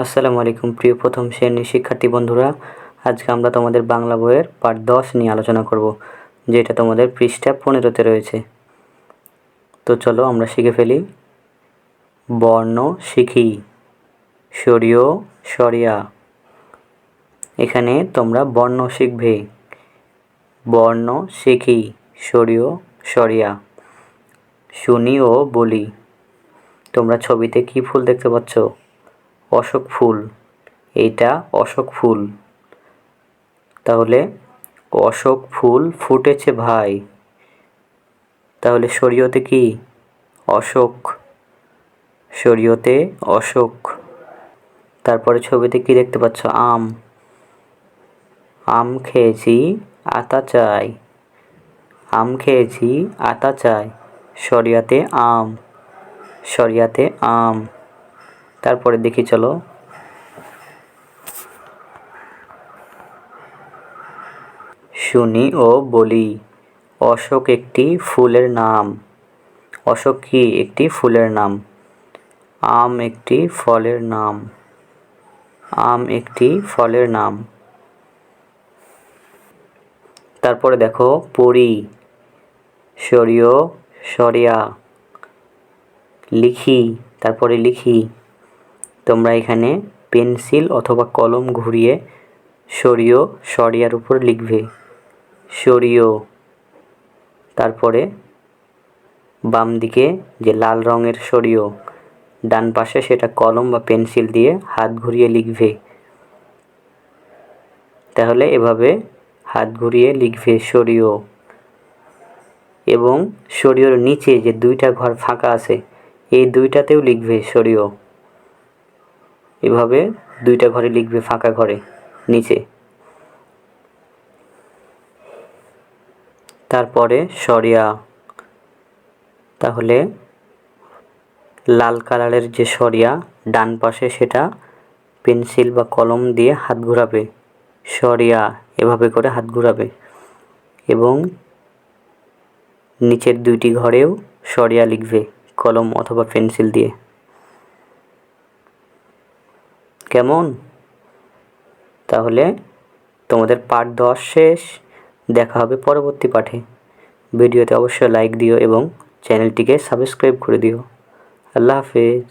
আসসালামু আলাইকুম, প্রিয় প্রথম শ্রেণির শিক্ষার্থী বন্ধুরা। আজকে আমরা তোমাদের বাংলা বইয়ের পার্ট দশ নিয়ে আলোচনা করব, যেটা তোমাদের পৃষ্ঠা পনেরোতে রয়েছে। তো চলো আমরা শিখে ফেলি। বর্ণ শিখি সরিয় সরিয়া এখানে তোমরা বর্ণ শিখবে। বর্ণ শিখি সরিয় সরিয়া শুনি ও বলি। তোমরা ছবিতে কি ফুল দেখতে পাচ্ছ? অশোক ফুল। এইটা অশোক ফুল। তাহলে অশোক ফুল ফুটেছে ভাই। তাহলে শরীয়তে কি? অশোক। শরীয়তে অশোক। তারপরে ছবিতে কি দেখতে পাচ্ছ? আম। আম খেয়েছি, আতা চাই। আম খেয়েছি, আতা চাই। শরিয়াতে আম। শরিয়াতে আম। তারপরে দেখি, চলো। শুনি ও বলি, অশোক একটি ফুলের নাম। অশোক কি একটি ফুলের নাম? আম একটি ফলের নাম। আম একটি ফলের নাম। তারপরে দেখো, পড়ি সরিয় সরিয়া লিখি, তারপরে লিখি। তোমরা এখানে পেন্সিল অথবা কলম ঘুরিয়ে সরিয়, সরিয়ার উপর লিখবে। সরিয়। তারপরে বাম দিকে যে লাল রঙের সরিয়, ডান পাশে সেটা কলম বা পেন্সিল দিয়ে হাত ঘুরিয়ে লিখবে। তাহলে এভাবে হাত ঘুরিয়ে লিখবে সরিয়। এবং সরিয়র নিচে যে দুইটা ঘর ফাঁকা আছে, এই দুইটাতেও লিখবে সরিয়। এভাবে দুইটা ঘরে লিখবে ফাঁকা ঘরে, নিচে। তারপরে সরিয়া, তাহলে লাল কালারের যে সরিয়া, ডান পাশে সেটা পেন্সিল বা কলম দিয়ে হাত ঘোরাবে। সরিয়া, এভাবে করে হাত ঘোরাবে। এবং নিচের দুইটি ঘরেও সরিয়া লিখবে, কলম অথবা পেন্সিল দিয়ে। কেমন? তাহলে তোমাদের পাঠ দশ শেষ। দেখা হবে পরবর্তী পাঠে ভিডিওতে অবশ্যই লাইক দিও এবং চ্যানেলটিকে সাবস্ক্রাইব করে দিও। আল্লাহ হাফেজ।